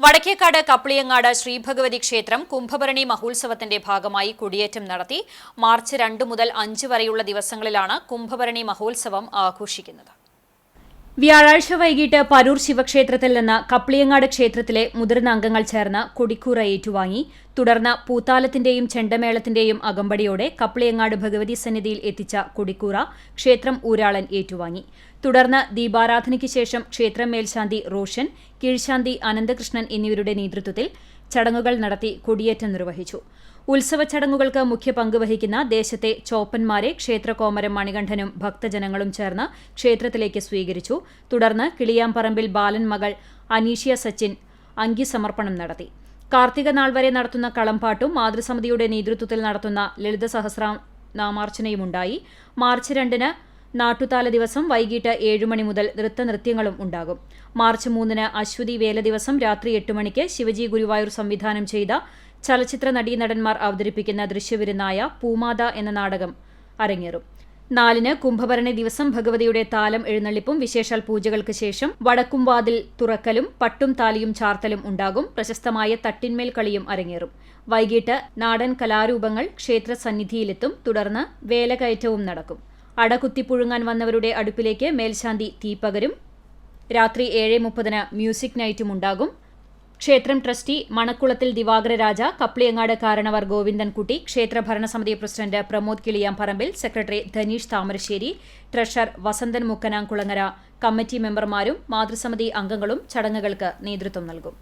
വടക്കേക്കാട് കപ്പളിയങ്ങാട് ശ്രീഭഗവതി ക്ഷേത്രം കുംഭഭരണി മഹോത്സവത്തിന്റെ ഭാഗമായി കൊടിയേറ്റം നടത്തി മാർച്ച് രണ്ട് മുതൽ അഞ്ച് വരെയുള്ള ദിവസങ്ങളിലാണ് കുംഭഭരണി മഹോത്സവം ആഘോഷിക്കുന്നത്. വ്യാഴാഴ്ച വൈകിട്ട് പരൂർ ശിവക്ഷേത്രത്തിൽ നിന്ന് കപ്പളിയങ്ങാട് ക്ഷേത്രത്തിലെ മുതിർന്ന അംഗങ്ങൾ ചേർന്ന് കൊടിക്കൂറ ഏറ്റുവാങ്ങി തുടർന്ന് പൂത്താലത്തിന്റെയും ചെണ്ടമേളത്തിന്റെയും അകമ്പടിയോടെ കപ്പളിയങ്ങാട് ഭഗവതി സന്നിധിയിൽ എത്തിച്ച കൊടിക്കൂറ ക്ഷേത്രം ഊരാളൻ ഏറ്റുവാങ്ങി. തുടർന്ന് ദീപാരാധനയ്ക്ക് ശേഷം ക്ഷേത്രം മേൽശാന്തി റോഷൻ കീഴ്ശാന്തി അനന്തകൃഷ്ണൻ എന്നിവരുടെ നേതൃത്വത്തിൽ ചടങ്ങുകൾ നടത്തി കൊടിയേറ്റം നിർവഹിച്ചു. ഉത്സവ ചടങ്ങുകൾക്ക് മുഖ്യ പങ്ക് വഹിക്കുന്ന ദേശത്തെ ചോപ്പന്മാരെ ക്ഷേത്രകോമരം മണികണ്ഠനും ഭക്തജനങ്ങളും ചേർന്ന് ക്ഷേത്രത്തിലേക്ക് സ്വീകരിച്ചു. തുടർന്ന് കിളിയാംപറമ്പിൽ ബാലൻ മകൾ അനീഷ്യ സച്ചിൻ അങ്കിസമർപ്പണം നടത്തി. കാർത്തിക നാൾ വരെ നടത്തുന്ന കളംപാട്ടും മാതൃസമിതിയുടെ നേതൃത്വത്തിൽ നടത്തുന്ന ലളിത സഹസ്രനാമാർച്ചനയുമുണ്ടായി. മാർച്ച് രണ്ടിന് നാട്ടുതാല ദിവസം വൈകിട്ട് ഏഴ് മണി മുതൽ നൃത്തനൃത്യങ്ങളും ഉണ്ടാകും. മാർച്ച് മൂന്നിന് അശ്വതി വേല ദിവസം രാത്രി എട്ട് മണിക്ക് ശിവജി ഗുരുവായൂർ സംവിധാനം ചെയ്ത ചലച്ചിത്ര നടീനടന്മാർ അവതരിപ്പിക്കുന്ന ദൃശ്യവിരുന്നായ പൂമാത എന്ന നാടകം അരങ്ങേറും. നാലിന് കുംഭഭരണി ദിവസം ഭഗവതിയുടെ താലം എഴുന്നള്ളിപ്പും വിശേഷാൽ പൂജകൾക്ക് ശേഷം വടക്കുംവാതിൽ തുറക്കലും പട്ടും താലിയും ചാർത്തലും ഉണ്ടാകും. പ്രശസ്തമായ തട്ടിന്മേൽ കളിയും അരങ്ങേറും. വൈകിട്ട് നാടൻ കലാരൂപങ്ങൾ ക്ഷേത്ര സന്നിധിയിലെത്തും തുടർന്ന് വേലകയറ്റവും നടക്കും. അടകുത്തിപ്പുഴുങ്ങാൻ വന്നവരുടെ അടുപ്പിലേക്ക് മേൽശാന്തി തീപ്പകരും രാത്രി ഏഴ് മുപ്പതിന് മ്യൂസിക് നൈറ്റും ഉണ്ടാകും. ക്ഷേത്രം ട്രസ്റ്റി മണക്കുളത്തിൽ ദിവാകര രാജ കപ്ലിയങ്ങാട് കാരണവർ ഗോവിന്ദൻകുട്ടി ക്ഷേത്ര ഭരണസമിതി president Pramod Kiliyamparambil secretary Dhaneesh Thamarassery treasurer Vasanthan Mukkanamkulangara committee മെമ്പർമാരും മാതൃസമിതി അംഗങ്ങളും ചടങ്ങുകൾക്ക് നേതൃത്വം നൽകും.